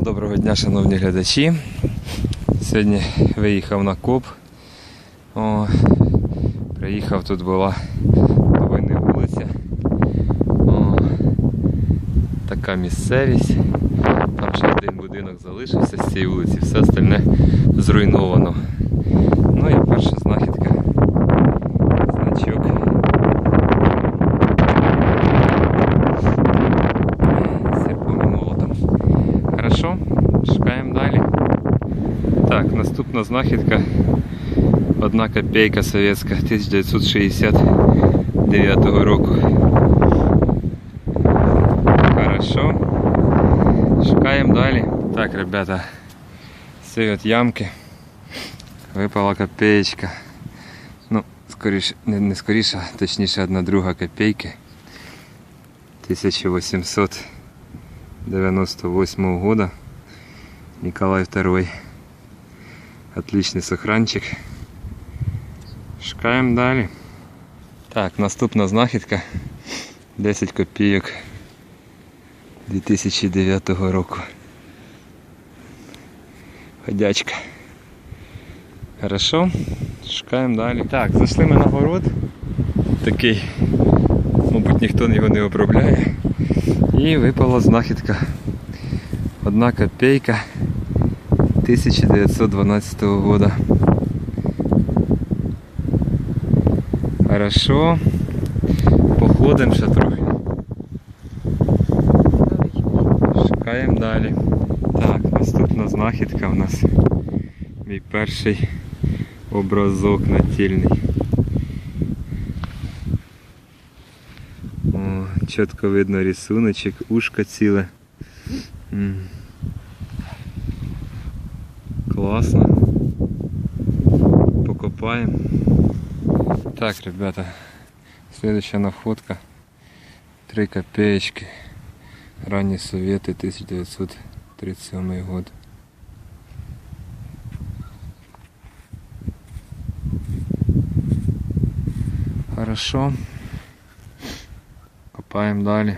Доброго дня, шановні глядачі. Сьогодні виїхав на коп. О, приїхав, тут була новини вулиця. О, така місцевість. Там ще один будинок залишився з цієї вулиці, все остальне зруйновано. Ну і перша знахідка. Значок. Серпом і молотом. Хорошо, шукаємо далі. Так, наступна знахідка. Одна копійка совєтська 1969 року. Хорошо. Шукаємо далі. Так, ребята, з от ямки випала копеечка. Ну, скоріше, не, не скоріше, а точніше одна друга копійки. 1898 года. Николай II. Отличний сохранчик. Шукаємо далі. Так, наступна знахідка. 10 копійок 2009 року. Ходячка. Хорошо. Шукаємо далі. Так, зайшли ми на город. Такий, мабуть, ніхто його не обробляє. І випала знахідка. Одна копійка 1912 года. Хорошо. Походимо ще трохи. Шукаємо далі. Так, наступна знахідка у нас. Мій перший образок натільний. О, чітко видно рисуночок, ушко ціле. М. Класно. Покопаємо. Так, ребята, следующая находка. Три копеечки. Ранні Совєти 1937 год. Хорошо. Копаємо далі.